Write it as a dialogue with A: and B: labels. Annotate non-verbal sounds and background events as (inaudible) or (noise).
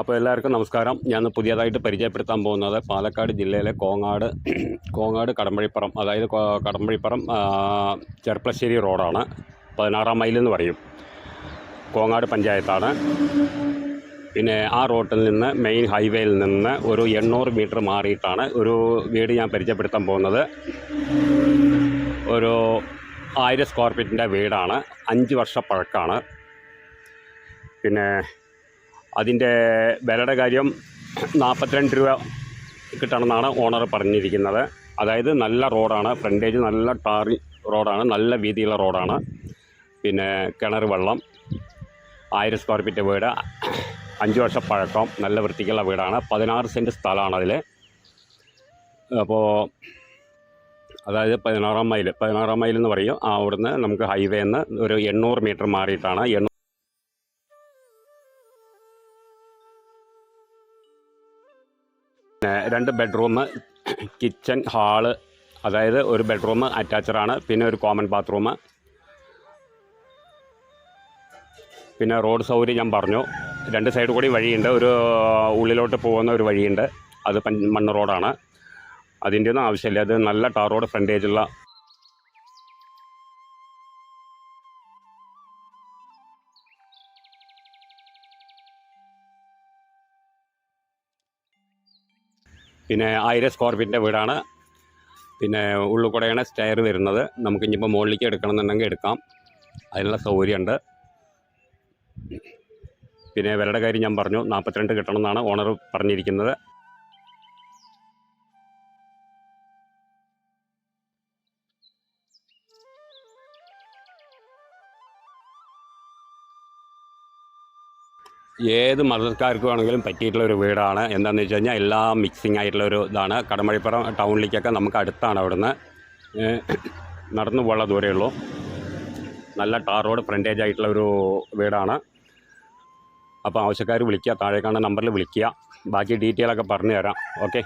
A: അപ്പോൾ എല്ലാവർക്കും നമസ്കാരം. ഞാൻ പുതിയതായിട്ട് പരിചയപ്പെടുത്താൻ പോകുന്നത് പാലക്കാട് ജില്ലയിലെ കോങ്ങാട് (clears throat) കോങ്ങാട് കടമ്പഴിപ്പുറം അതായത് കടമ്പഴിപ്പുറം ചെർപ്പളശ്ശേരി റോഡാണ്. പതിനാറാം മൈൽ എന്ന് പറയും. കോങ്ങാട് പഞ്ചായത്താണ്. പിന്നെ ആ റോട്ടിൽ നിന്ന് മെയിൻ ഹൈവേയിൽ നിന്ന് ഒരു എണ്ണൂറ് മീറ്റർ മാറിയിട്ടാണ് ഒരു വീട് ഞാൻ പരിചയപ്പെടുത്താൻ പോകുന്നത്. ഒരു ആയിരം സ്ക്വയർ ഫീറ്റിന്റെ വീടാണ്. അഞ്ച് വർഷ പഴക്കമാണ് പിന്നെ അതിന്റെ വിലയുടെ കാര്യം നാൽപ്പത്തിരണ്ട് രൂപ കിട്ടണമെന്നാണ് ഓണർ പറഞ്ഞിരിക്കുന്നത്. അതായത് നല്ല റോഡാണ് ഫ്രണ്ടേജ് നല്ല ടാറി റോഡാണ് നല്ല വീതിയുള്ള റോഡാണ്. പിന്നെ കിണർ വെള്ളം ആയിരം സ്ക്വയർ ഫീറ്റ് വീട് അഞ്ച് വർഷം പഴക്കം നല്ല വൃത്തിക്കുള്ള വീടാണ്. പതിനാറ് സെന്റ് സ്ഥലമാണ് അതിൽ അപ്പോൾ അതായത് പതിനാറാം മൈൽ പതിനാറാം മൈൽ എന്ന് പറയും അവിടുന്ന് നമുക്ക് ഹൈവേന്ന് ഒരു എണ്ണൂറ് മീറ്റർ മാറിയിട്ടാണ്. എണ്ണൂറ് രണ്ട് ബെഡ്റൂം കിച്ചൺ ഹാൾ അതായത് ഒരു ബെഡ്റൂം അറ്റാച്ചറാണ് പിന്നെ ഒരു കോമൺ ബാത്റൂം പിന്നെ റോഡ് സൗകര്യം ഞാൻ പറഞ്ഞു. രണ്ട് സൈഡ് കൂടി വഴിയുണ്ട്. ഒരു ഉള്ളിലോട്ട് പോകുന്ന ഒരു വഴിയുണ്ട്. അത് മണ്ണ് റോഡാണ് അതിന്റെ ഒന്നും ആവശ്യമില്ല. അത് നല്ല ടാർ റോഡ് ഫ്രണ്ടേജുള്ള പിന്നെ ആയിരം സ്ക്വയർ ഫീറ്റിന്റെ വീടാണ്. പിന്നെ ഉള്ളിൽ കൂടെയാണ് സ്റ്റെയർ വരുന്നത്. നമുക്ക് ഇനിയിപ്പോൾ മുകളിലേക്ക് എടുക്കണമെന്നുണ്ടെങ്കിൽ എടുക്കാം. അതിനുള്ള സൗകര്യമുണ്ട്. പിന്നെ വിലയുടെ കാര്യം ഞാൻ പറഞ്ഞു. നാൽപ്പത്തിരണ്ട് കിട്ടണമെന്നാണ് ഓണർ പറഞ്ഞിരിക്കുന്നത്. ഏത് മതക്കാർക്ക് വേണമെങ്കിലും പറ്റിയിട്ടുള്ള ഒരു വീടാണ്. എന്താണെന്ന് വെച്ച് കഴിഞ്ഞാൽ എല്ലാം മിക്സിംഗ് ആയിട്ടുള്ള ഒരു ഇതാണ്. കടമഴിപ്പുറം ടൗണിലേക്കൊക്കെ നമുക്ക് അടുത്താണ് അവിടുന്ന്. നടന്നു പോകാനുള്ള ദൂരമേ ഉള്ളൂ. നല്ല ടാർ റോഡ് ഫ്രണ്ടേജ് ആയിട്ടുള്ള ഒരു വീടാണ്. അപ്പോൾ ആവശ്യക്കാർ വിളിക്കുക താഴെ കാണുന്ന നമ്പറിൽ വിളിക്കുക. ബാക്കി ഡീറ്റെയിലൊക്കെ പറഞ്ഞു തരാം ഓക്കെ?